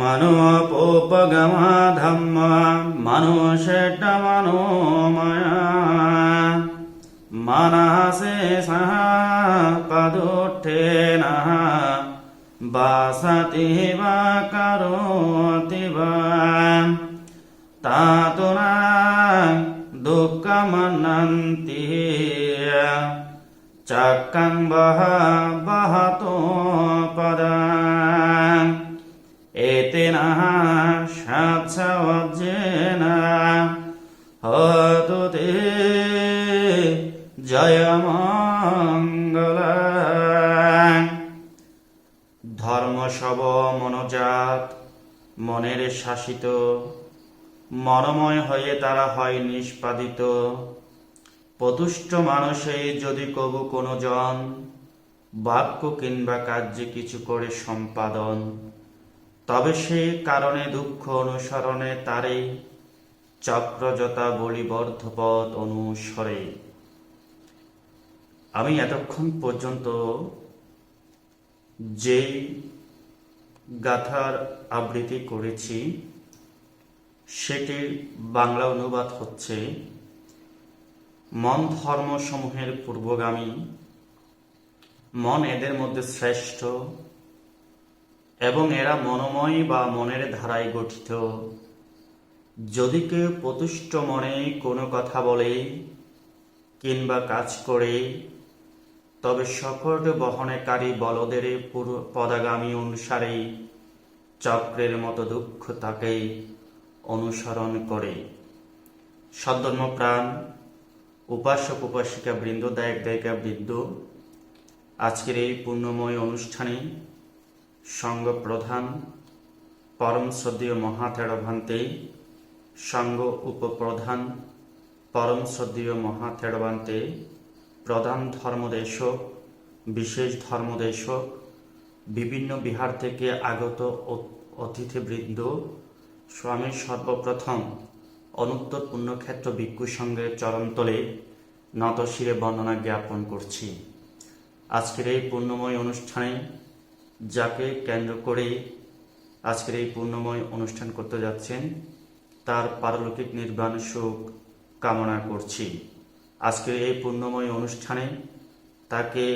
මනෝපෝපගමා ධම්මා මනෝෂට මනෝමය. මනහසේ සහ පදුට්ඨේනහ බාසතිවා කරෝතිවා. තාතුනා දුක්කමනන්තිය චක්කං බහ බහතෝ පදා এতে না সাথে না হতে জয় মঙ্গল। জয়মঙ্গলা ধর্মসব মনোজাত, মনের শাসিত মনময় হয়ে তারা হয় নিষ্পাদিত। প্রতুষ্ট মানুষে যদি কবু কোনো জন বাক্য কিংবা কার্যে কিছু করে সম্পাদন। তবে সে কারণে দুঃখ অনুসরণে তারে চক্রজতা বলিবর্ধপথ অনুসরে। আমি এতক্ষণ পর্যন্ত যেই গাথার আবৃত্তি করেছি সেটির বাংলা অনুবাদ হচ্ছে মন ধর্মসমূহের পূর্বগামী, মন এদের মধ্যে শ্রেষ্ঠ এবং এরা মনোময় বা মনের ধারায় গঠিত। যদি কেউ প্রতুষ্ট মনে কোনো কথা বলে কিংবা কাজ করে, তবে সকট বহনকারী বলদের পদাগামী অনুসারে চক্রের মতো দুঃখ তাকে অনুসরণ করে। সদ্ধর্ম প্রাণ উপাসক উপাসিকা বৃন্দ দায়ক দায়িকা বৃদ্ধ, আজকের এই পুণ্যময় অনুষ্ঠানে সঙ্গ প্রধান পরম শ্রদ্ধেয় মহাথেড়ভান্তে সঙ্গ উপপ্রধান পরম শ্রদ্ধেয় মহাথেড়বান্তে। প্রধান ধর্মদেশক বিশেষ ধর্মদেশক বিভিন্ন বিহার থেকে আগত অতিথিবৃন্দ স্বামীর সর্বপ্রথম অনুত্তর পুণ্যক্ষেত্র ভিক্ষু সঙ্গের চরণতলে নতশিরে বর্ণনা জ্ঞাপন করছি। আজকের এই পুণ্যময় অনুষ্ঠানে যাকে কেন্দ্র করে আজকের এই পূর্ণময় অনুষ্ঠান করতে যাচ্ছেন, তার পারলৌকিক নির্বাণ সুখ কামনা করছি। আজকের এই পূর্ণময় অনুষ্ঠানে তাকে,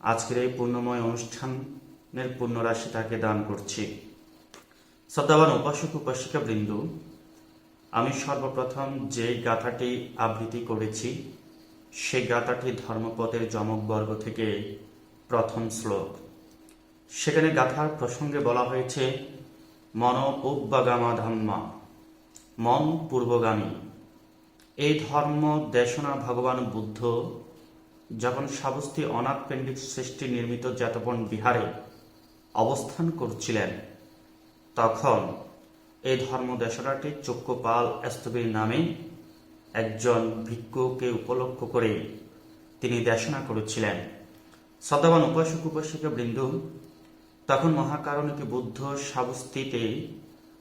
আজকের এই পূর্ণময় অনুষ্ঠানের পূর্ণরাশি তাকে দান করছি। শ্রদ্ধাবান উপাসক, উপাসিকা বৃন্দ, আমি সর্বপ্রথম যে গাথাটি আবৃত্তি করেছি সে গাথাটি ধর্মপদের যমক বর্গ থেকে প্রথম শ্লোক। সেখানে গাথার প্রসঙ্গে বলা হয়েছে, মন উব্বাগামা ধাম্মা মন পূর্বগামী। এই ধর্ম দেশনা ভগবান বুদ্ধ, যখন সাবস্তি অনাথ পেন্ডিক সৃষ্টি নির্মিত জাতপন বিহারে অবস্থান করছিলেন, তখন এই ধর্ম দেশনাটি চক্ষুপাল স্তবীর নামে একজন ভিক্ষুকে উপলক্ষ করে তিনি দেশনা করেছিলেন। সদাবান উপাসক উপাসিকা বৃন্দ তখন মহাকারণিক বুদ্ধ সাবস্তিতে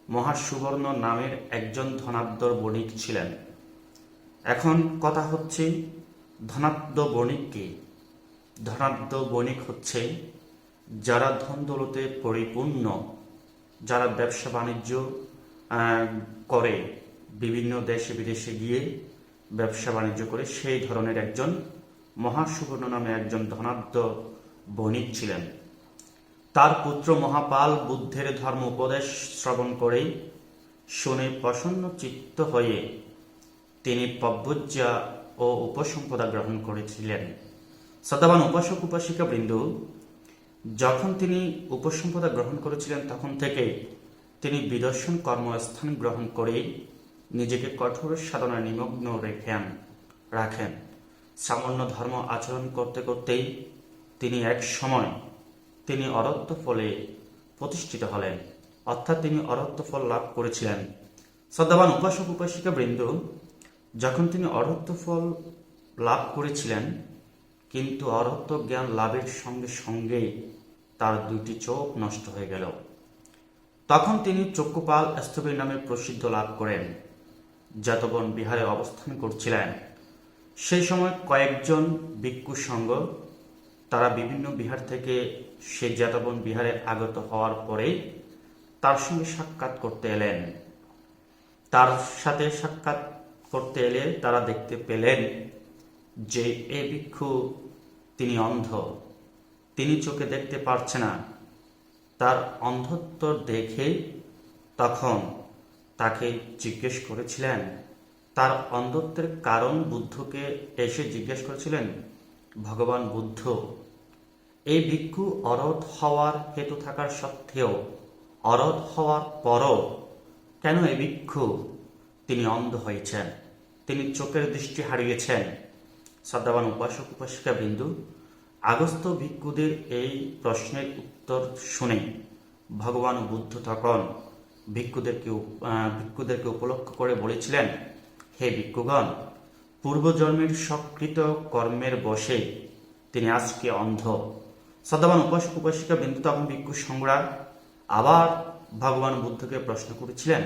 মহাসুবর্ণ নামের একজন ধনাদ্দর বণিক ছিলেন। এখন কথা হচ্ছে ধনাঢ্য বণিক কি? ধনাঢ্য বণিক হচ্ছে যারা ধন দৌলতে পরিপূর্ণ, যারা ব্যবসা বাণিজ্য করে, বিভিন্ন দেশে বিদেশে গিয়ে ব্যবসা বাণিজ্য করে, সেই ধরনের একজন মহাসুবর্ণ নামে একজন ধনাঢ্য বণিক ছিলেন। তার পুত্র মহাপাল বুদ্ধের ধর্ম উপদেশ শ্রবণ করেই শুনে প্রসন্ন চিত্ত হয়ে তিনি পব্বজ্জা ও উপসম্পদা গ্রহণ করেছিলেন। সদাবান উপাসক উপাসিকা বৃন্দু, যখন তিনি উপসম্পদা গ্রহণ করেছিলেন তখন থেকে তিনি বিদর্শন কর্মস্থান গ্রহণ করে নিজেকে কঠোর সাধনায় নিমগ্ন রেখেন রাখেন। সামান্য ধর্ম আচরণ করতে করতেই তিনি এক সময় তিনি অরত্য ফলে প্রতিষ্ঠিত হলেন। অর্থাৎ তিনি অরত্য ফল লাভ করেছিলেন। শ্রদ্ধাবান উপাসক, উপাসিকা বৃন্দ, যখন তিনি অরত্য ফল লাভ করেছিলেন, কিন্তু অরত্য জ্ঞান লাভের সঙ্গে সঙ্গেই তার দুটি চোখ নষ্ট হয়ে গেল। তখন তিনি চক্ষুপাল স্তবীর নামে প্রসিদ্ধ লাভ করেন জাতবন বিহারে অবস্থান করছিলেন। সেই সময় কয়েকজন ভিক্ষু সঙ্গ তারা বিভিন্ন বিহার থেকে সে জাতবন বিহারে আগত হওয়ার পরে তার সঙ্গে সাক্ষাৎ করতে এলেন। তার সাথে সাক্ষাৎ করতে এলে তারা দেখতে পেলেন যে এ ভিক্ষু তিনি অন্ধ। তিনি চোখে দেখতে পারছে না। তার অন্ধত্ব দেখে তখন তাকে জিজ্ঞেস করেছিলেন, তার অন্ধত্বের কারণ বুদ্ধকে এসে জিজ্ঞেস করেছিলেন? ভগবান বুদ্ধ এই ভিক্ষু অরথ হওয়ার হেতু থাকার সত্ত্বেও অরথ হওয়ার পরও কেন এই ভিক্ষু? তিনি অন্ধ হয়েছেন, তিনি চোখের দৃষ্টি হারিয়েছেন। শ্রদ্ধাবান উপাসক, উপাসিকা বিন্দু, আগস্ত ভিক্ষুদের এই প্রশ্নের উত্তর শুনে ভগবান বুদ্ধ তখন ভিক্ষুদেরকে ভিক্ষুদেরকে উপলক্ষ করে বলেছিলেন, হে ভিক্ষুগণ, পূর্বজন্মের সকৃত কর্মের বসে তিনি আজকে অন্ধ। শ্রদ্ধাবান উপাসক উপাসিকা বিন্দু তখন ভিক্ষু সংগ্রাম আবার ভগবান বুদ্ধকে প্রশ্ন করেছিলেন,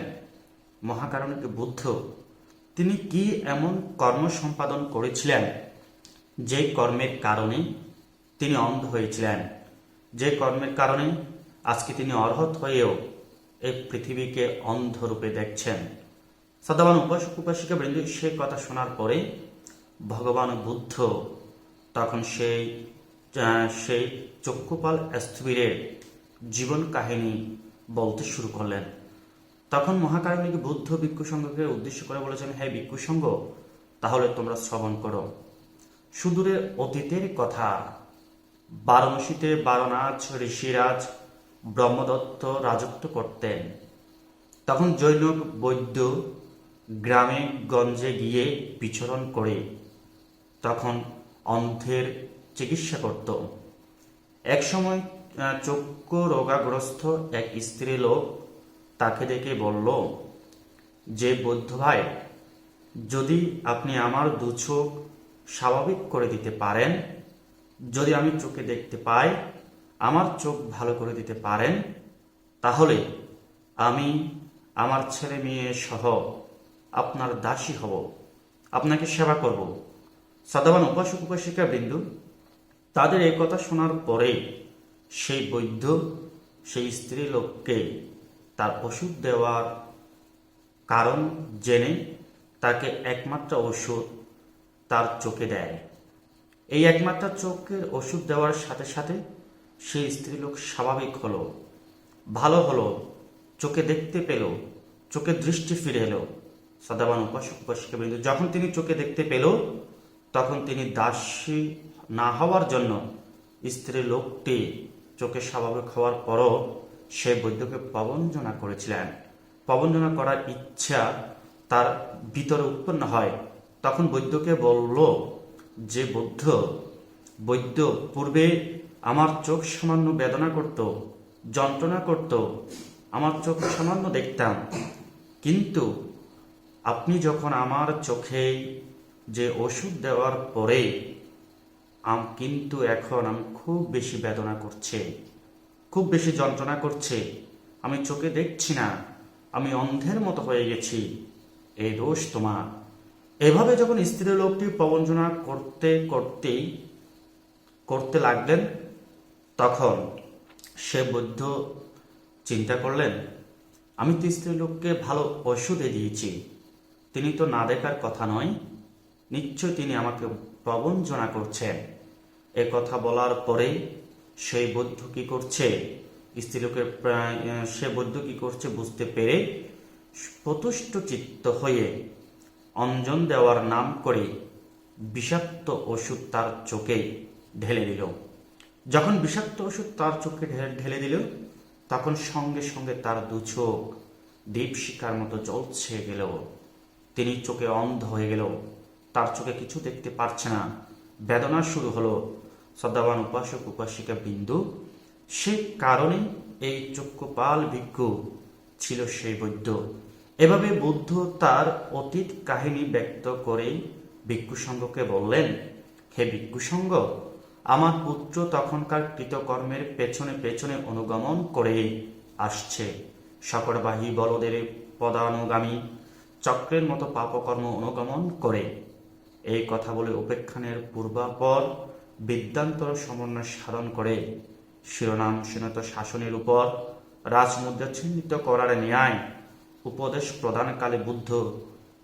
মহাকারণিক বুদ্ধ, তিনি কি এমন কর্ম সম্পাদন করেছিলেন? যে কর্মের কারণে তিনি অন্ধ হয়েছিলেন। যে কর্মের কারণে আজকে তিনি অর্হত হয়েও এই পৃথিবীকে অন্ধরূপে দেখছেন। সদাবান উপাসক উপাসিকা বৃন্দ সেই কথা শোনার পরে ভগবান বুদ্ধ তখন সেই সেই চক্ষুপাল স্থবিরের জীবন কাহিনী বলতে শুরু করলেন। তখন মহাকারণিক বুদ্ধ ভিক্ষু সংঘকে উদ্দেশ্য করে বলেছেন হ্যাঁ ভিক্ষু সংঘ, তাহলে তোমরা শ্রবণ করো। সুদূরের অতীতের কথা, বারাণসীতে বারনাথ ঋষিরাজ, ব্রহ্মদত্ত রাজত্ব করতেন। তখন জৈনক বৈদ্য গ্রামে গঞ্জে গিয়ে বিচরণ করে, তখন অন্ধের চিকিৎসা করত। এক সময় চক্ষু রোগাগ্রস্ত এক স্ত্রী লোক তাকে দেখে বলল, যে বৌদ্ধ ভাই, যদি আপনি আমার দু চোখ স্বাভাবিক করে দিতে পারেন, যদি আমি চোখে দেখতে পাই, আমার চোখ ভালো করে দিতে পারেন, তাহলে আমি আমার ছেলে মেয়ে সহ আপনার দাসী হব। আপনাকে সেবা করব। সদাবান উপাসক, উপাসিকা বিন্দু তাদের এই কথা শোনার পরে সেই বৈদ্য, সেই স্ত্রী লোককে তার ওষুধ দেওয়ার কারণ জেনে তাকে একমাত্র ওষুধ তার চোখে দেয়। এই একমাত্র চোখের ওষুধ দেওয়ার সাথে সাথে সেই স্ত্রীলোক স্বাভাবিক হলো, ভালো হলো, চোখে দেখতে পেল চোখে দৃষ্টি ফিরে এলো। সদাবান উপাসক উপাসিকা বিন্দু, যখন তিনি চোখে দেখতে পেল তখন তিনি দাসী না হওয়ার জন্য স্ত্রী লোকটি চোখে স্বাভাবিক হওয়ার পরও সে বৈদ্যকে প্রবঞ্চনা করেছিলেন। প্রবঞ্চনা করার ইচ্ছা তার ভিতরে উৎপন্ন হয়। তখন বৈদ্যকে বলল, যে বৌদ্ধ, বৈদ্য পূর্বে আমার চোখ সামান্য বেদনা করত, যন্ত্রণা করত, আমার চোখ সামান্য দেখতাম। কিন্তু আপনি যখন আমার চোখে যে ওষুধ দেওয়ার পরে আম কিন্তু এখন আমি খুব বেশি বেদনা করছে, খুব বেশি যন্ত্রণা করছে। আমি চোখে দেখছি না, আমি অন্ধের মতো হয়ে গেছি। এই দোষ তোমার। এভাবে যখন স্ত্রী লোকটি প্রবঞ্চনা করতে করতেই করতে লাগলেন, তখন সে বৌদ্ধ চিন্তা করলেন, আমি তো স্ত্রী লোককে ভালো ওষুধে দিয়েছি। তিনি তো না দেখার কথা নয়। নিশ্চয় তিনি আমাকে প্রবঞ্চনা করছেন। এ কথা বলার পরে সেই বৌদ্ধ কি করছে? স্ত্রীলোকের সে বৌদ্ধ কি করছে বুঝতে পেরে প্রতুষ্ট চিত্ত হয়ে অঞ্জন দেওয়ার নাম করে বিষাক্ত ওষুধ তার চোখে ঢেলে দিল। যখন বিষাক্ত ওষুধ তার চোখে ঢেলে দিল, তখন সঙ্গে সঙ্গে তার দু চোখ দীপশিকার মতো জ্বলছে গেল। তিনি চোখে অন্ধ হয়ে গেল। তার চোখে কিছু দেখতে পারছে না। বেদনা শুরু হলো। শ্রদ্ধাবান উপাসক, উপাসিকা বিন্দু, সে কারণে এই চক্ষুপাল ভিক্ষু ছিল সেই বৈদ্য। এভাবে বুদ্ধ তার অতীত কাহিনী ব্যক্ত করে ভিক্ষুসঙ্গকে বললেন, হে ভিক্ষুসঙ্গ আমার পুত্র তখনকার কৃতকর্মের পেছনে পেছনে অনুগমন করে আসছে। সকরবাহী বলদের পদানুগামী চক্রের মতো পাপকর্ম অনুগমন করে। এই কথা বলে উপেক্ষানের পূর্বাপর বিদ্যান্তর সমন্বয় সাধন করে। শিরোনাম সীনত শাসনের উপর রাজমুদ্রা চিহ্নিত করার ন্যায় উপদেশ প্রদানকালে বুদ্ধ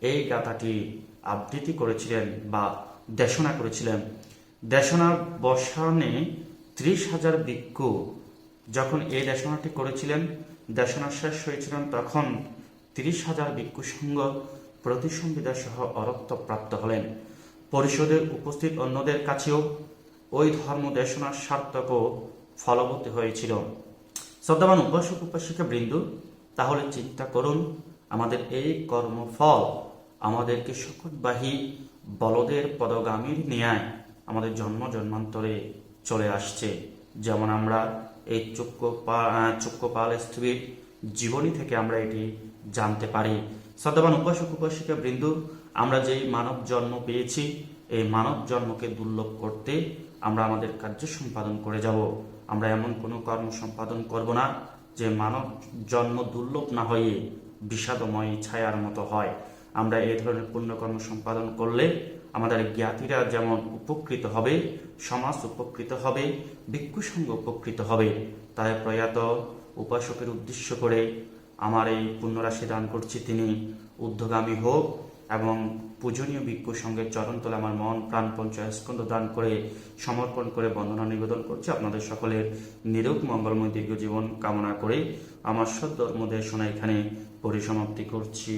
এই গাথাটি আবৃত্তি করেছিলেন বা দেশনা করেছিলেন। দেশনার বসানে ত্রিশ হাজার ভিক্ষু যখন এই দেশনাটি করেছিলেন, দেশনা শেষ হয়েছিলেন তখন তিরিশ হাজার ভিক্ষু সংঘ প্রতিসংবিধা সহ অরত্ব প্রাপ্ত হলেন। পরিষদে উপস্থিত অন্যদের কাছেও ওই ধর্ম দেশনার সার্থক ফলবতী হয়েছিল। শ্রদ্ধাবান উপাসক উপাসিকা বৃন্দু, তাহলে চিন্তা করুন, আমাদের এই কর্মফল আমাদেরকে শকটবাহী বলদের পদগামীর ন্যায় আমাদের জন্ম জন্মান্তরে চলে আসছে। যেমন আমরা এই চক্ষুপাল স্ত্রীর জীবনী থেকে আমরা এটি জানতে পারি। শ্রদ্ধাবান উপাসক উপাসিকা বৃন্দু, আমরা যেই মানব জন্ম পেয়েছি, এই মানব জন্মকে দুর্লভ করতে আমরা আমাদের কার্য সম্পাদন করে যাব। আমরা এমন কোনো কর্ম সম্পাদন করব না যে মানব জন্ম দুর্লভ না হয়ে বিষাদময় ছায়ার মতো হয়। আমরা এই ধরনের পুণ্যকর্ম সম্পাদন করলে আমাদের জ্ঞাতিরা যেমন উপকৃত হবে, সমাজ উপকৃত হবে ভিক্ষুসঙ্গ উপকৃত হবে। তাই প্রয়াত উপাসকের উদ্দেশ্য করে আমার এই পুণ্যরাশি দান করছি। তিনি উদ্যোগামী হোক এবং পূজনীয় ভিক্ষু সঙ্গে চরণ চরণতলে আমার মন প্রাণ পঞ্চায় স্কন্দ দান করে, সমর্পণ করে বন্দনা নিবেদন করছি। আপনাদের সকলের নিরোগ মঙ্গলময় দীর্ঘ জীবন কামনা করে আমার সদ্ধর্ম শোনা এখানে পরিসমাপ্তি করছি।